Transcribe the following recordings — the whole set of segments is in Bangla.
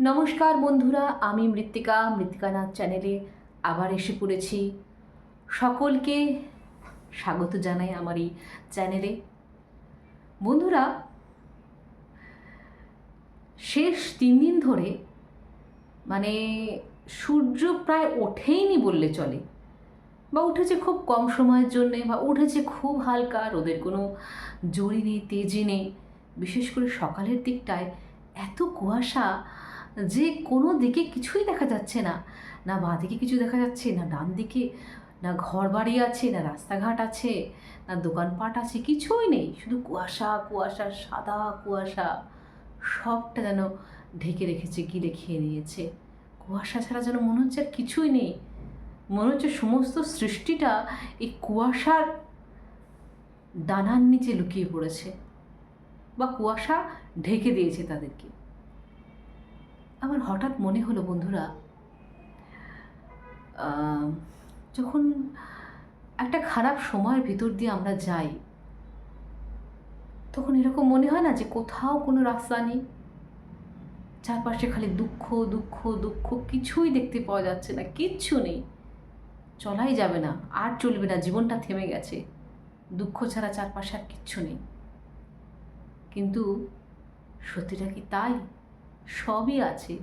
নমস্কার বন্ধুরা, আমি মৃত্তিকা মৃত্তিকানাথ চ্যানেলে আবার এসে পড়েছি। সকলকে স্বাগত জানাই আমার এই চ্যানেলে বন্ধুরা, শেষ তিন দিন ধরে মানে সূর্য প্রায় ওঠেইনি বললে চলে। বা উঠেছে খুব কম সময়ের জন্যে বা উঠেছে খুব হালকা, রোদের কোনো জোরে নেই, তেজি নেই। বিশেষ করে সকালের দিকটায় এত কুয়াশা যে কোনো দিকে কিছুই দেখা যাচ্ছে না। না বাঁ দিকে কিছু দেখা যাচ্ছে, না ডান দিকে, না ঘর বাড়ি আছে, না রাস্তাঘাট আছে, না দোকানপাট আছে, কিছুই নেই। শুধু কুয়াশা কুয়াশা, সাদা কুয়াশা। সবটা যেন ঢেকে রেখেছে গিলে খেয়ে নিয়েছে কুয়াশা ছাড়া যেন মনে হচ্ছে আর কিছুই নেই। মনে হচ্ছে সমস্ত সৃষ্টিটা এই কুয়াশার ডানার নিচে লুকিয়ে পড়েছে। বা কুয়াশা ঢেকে দিয়েছে তাদেরকে। আমার হঠাৎ মনে হলো, বন্ধুরা যখন একটা খারাপ সময়ের ভিতর দিয়ে আমরা যাই, তখন এরকম মনে হয় না যে কোথাও কোনো রাস্তা নেই। চারপাশে খালি দুঃখ দুঃখ দুঃখ, কিছুই দেখতে পাওয়া যাচ্ছে না, কিচ্ছু নেই। চলাই যাবে না, আর চলবে না, জীবনটা থেমে গেছে। দুঃখ ছাড়া চারপাশে আর কিচ্ছু নেই। কিন্তু সত্যিটা কি তাই? সবই আছে।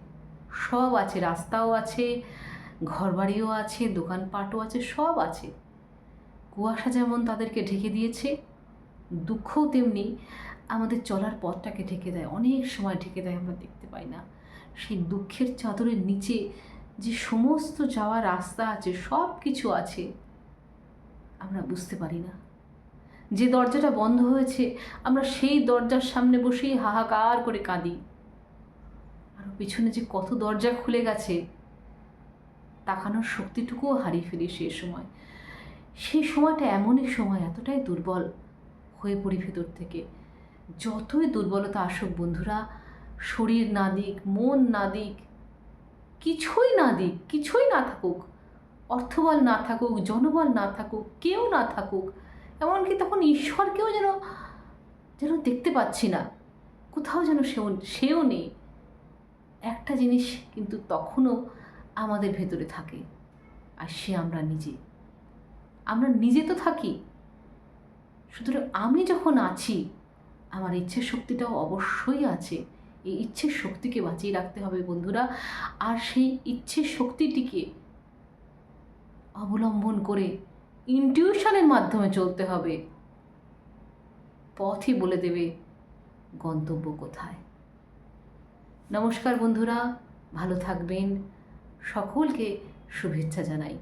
সব আছে, রাস্তাও আছে, ঘরবাড়িও আছে, দোকানপাটও আছে, সব আছে। কুয়াশা যেমন তাদেরকে ঢেকে দিয়েছে, দুঃখও তেমনি আমাদের চলার পথটাকে ঢেকে দেয়, অনেক সময় ঢেকে দেয় আমরা দেখতে পাই না। সেই দুঃখের চাদরের নিচে যে সমস্ত যাওয়ার রাস্তা আছে সব কিছু আছে, আমরা বুঝতে পারি না। যে দরজাটা বন্ধ হয়েছে, আমরা সেই দরজার সামনে বসেই হাহাকার করে কাঁদি। পিছনে যে কত দরজা খুলে গেছে, তাকানোর শক্তিটুকুও হারিয়ে ফেলি সেই সময়। সেই সময়টা এমনই সময়, এতটাই দুর্বল হয়ে পড়ি ভেতর থেকে। যতই দুর্বলতা আসুক বন্ধুরা, শরীর না দিক, মন না দিক, কিছুই না দিক, কিছুই না থাকুক, অর্থবল না থাকুক, জনবল না থাকুক, কেউ না থাকুক, এমনকি তখন ঈশ্বরকেও যেন যেন দেখতে পাচ্ছি না, কোথাও যেন সেও সেও নেই। একটা জিনিস কিন্তু তখনও আমাদের ভেতরে থাকে, আর সে আমরা নিজে। আমরা নিজে তো থাকি। সুতরাং আমি যখন আছি, আমার ইচ্ছের শক্তিটাও অবশ্যই আছে। এই ইচ্ছের শক্তিকে বাঁচিয়ে রাখতে হবে বন্ধুরা, আর সেই ইচ্ছের শক্তিটিকে অবলম্বন করে ইনটিউশনের মাধ্যমে চলতে হবে। পথই বলে দেবে গন্তব্য কোথায়? নমস্কার বন্ধুরা ভালো থাকবেন। সকলকে শুভেচ্ছা জানাই।